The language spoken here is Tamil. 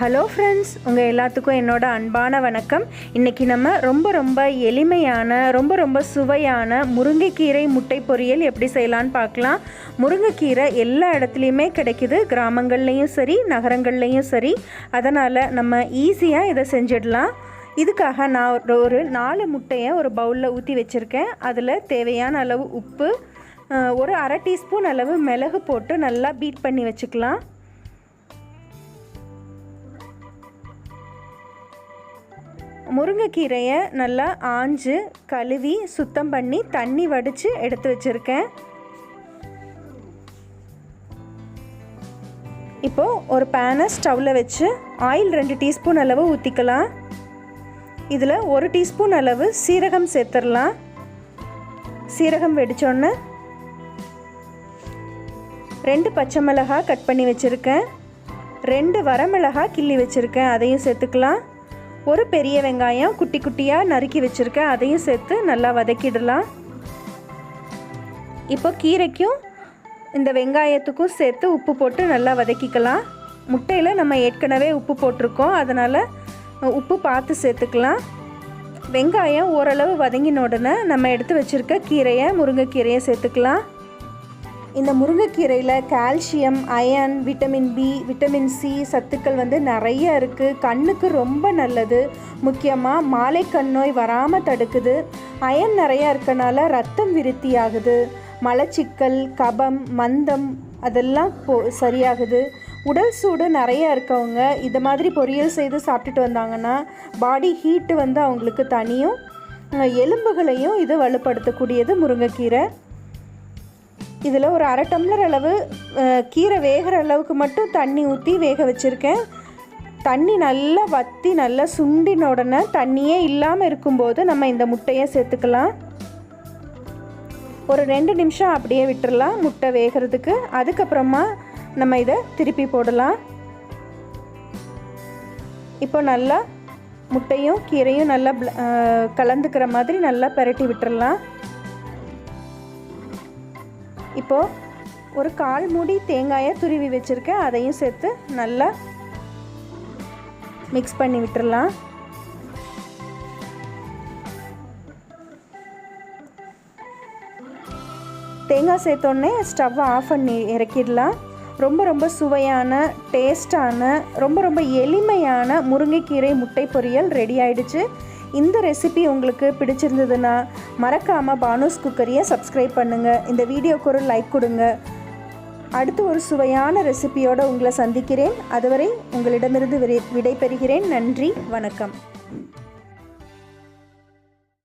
ஹலோ ஃப்ரெண்ட்ஸ் உங்கள் எல்லாத்துக்கும் என்னோட அன்பான வணக்கம். இன்றைக்கி நம்ம ரொம்ப ரொம்ப எளிமையான ரொம்ப ரொம்ப சுவையான முருங்கைக்கீரை முட்டை பொரியல் எப்படி செய்யலான்னு பார்க்கலாம். முருங்கைக்கீரை எல்லா இடத்துலையுமே கிடைக்குது. கிராமங்கள்லேயும் சரி நகரங்கள்லேயும் சரி. அதனால் நம்ம ஈஸியாக இதை செஞ்சிடலாம். இதுக்காக நான் ஒரு- ஒரு நாலு முட்டையை ஒரு பவுலில் ஊற்றி வச்சுருக்கேன். அதில் தேவையான அளவு உப்பு ஒரு அரை டீஸ்பூன் அளவு மிளகு போட்டு நல்லா பீட் பண்ணி வச்சுக்கலாம். முருங்கைக்கீரையை நல்லா ஆஞ்சு கழுவி சுத்தம் பண்ணி தண்ணி வடித்து எடுத்து வச்சுருக்கேன். இப்போது ஒரு பேனை ஸ்டவ்வில் வச்சு ஆயில் ரெண்டு டீஸ்பூன் அளவு ஊற்றிக்கலாம் இதில் ஒரு டீஸ்பூன் அளவு சீரகம் சேர்த்துடலாம். சீரகம் வெடிச்சோன்னே ரெண்டு பச்சை மிளகாய் கட் பண்ணி வச்சுருக்கேன். ரெண்டு வரமிளகாய் கிள்ளி வச்சுருக்கேன். அதையும் சேர்த்துக்கலாம். ஒரு பெரிய வெங்காயம் குட்டி குட்டியாக நறுக்கி வச்சுருக்கேன் அதையும் சேர்த்து நல்லா வதக்கிடலாம். இப்போ கீரைக்கும் இந்த வெங்காயத்துக்கும் சேர்த்து உப்பு போட்டு நல்லா வதக்கிக்கலாம். முட்டையில் நம்ம ஏற்கனவே உப்பு போட்டிருக்கோம் அதனால் உப்பு பார்த்து சேர்த்துக்கலாம். வெங்காயம் ஓரளவு வதங்கின உடனே நம்ம எடுத்து வச்சுருக்க கீரையை முருங்கைக்கீரையை சேர்த்துக்கலாம். இந்த முருங்கைக்கீரையில் calcium iron vitamin B vitamin C சத்துக்கள் வந்து நிறைய இருக்குது கண்ணுக்கு ரொம்ப நல்லது. முக்கியமாக மாலைக்கண் நோய் வராமல் தடுக்குது. அயன் நிறையா இருக்கனால ரத்தம் விருத்தி ஆகுது. மலச்சிக்கல் கபம் மந்தம் அதெல்லாம் போ சரியாகுது. உடல் சூடு நிறைய இருக்கவங்க இது மாதிரி பொரியல் செய்து சாப்பிட்டுட்டு வந்தாங்கன்னா பாடி ஹீட்டு வந்து அவங்களுக்கு தனியும் எலும்புகளையும் இது வலுப்படுத்தக்கூடியது முருங்கைக்கீரை. இதில் ஒரு அரை டம்ளர் அளவு கீரை வேகிற அளவுக்கு மட்டும் தண்ணி ஊற்றி வேக வச்சுருக்கேன். தண்ணி நல்லா வற்றி நல்லா சுண்டின உடனே தண்ணியே இல்லாமல் இருக்கும்போது நம்ம இந்த முட்டையை சேர்த்துக்கலாம். ஒரு ரெண்டு நிமிஷம் அப்படியே விட்டுறலாம் முட்டை வேகிறதுக்கு. அதுக்கப்புறமா நம்ம இதை திருப்பி போடலாம். இப்போ நல்லா முட்டையும் கீரையும் நல்லா கலந்துக்கிற மாதிரி நல்லா பெரட்டி விட்டுறலாம். இப்போது ஒரு கால் மூடி தேங்காயை துருவி வச்சுருக்கேன் அதையும் சேர்த்து நல்லா மிக்ஸ் பண்ணி விட்டுறலாம். தேங்காய் சேர்த்தோடனே ஸ்டவ்வை ஆஃப் பண்ணி இறக்கிடலாம். ரொம்ப ரொம்ப சுவையான டேஸ்டான ரொம்ப ரொம்ப எளிமையான முருங்கைக்கீரை முட்டை பொரியல் ரெடி ஆயிடுச்சு. இந்த ரெசிபி உங்களுக்கு பிடிச்சிருந்ததுன்னா மறக்காமல் பானோஸ் குக்கரியை சப்ஸ்கிரைப் பண்ணுங்கள் இந்த வீடியோக்கு ஒரு லைக் கொடுங்க. அடுத்து ஒரு சுவையான ரெசிபியோடு உங்களை சந்திக்கிறேன். அதுவரை உங்களிடமிருந்து விடை விடைபெறுகிறேன். நன்றி வணக்கம்.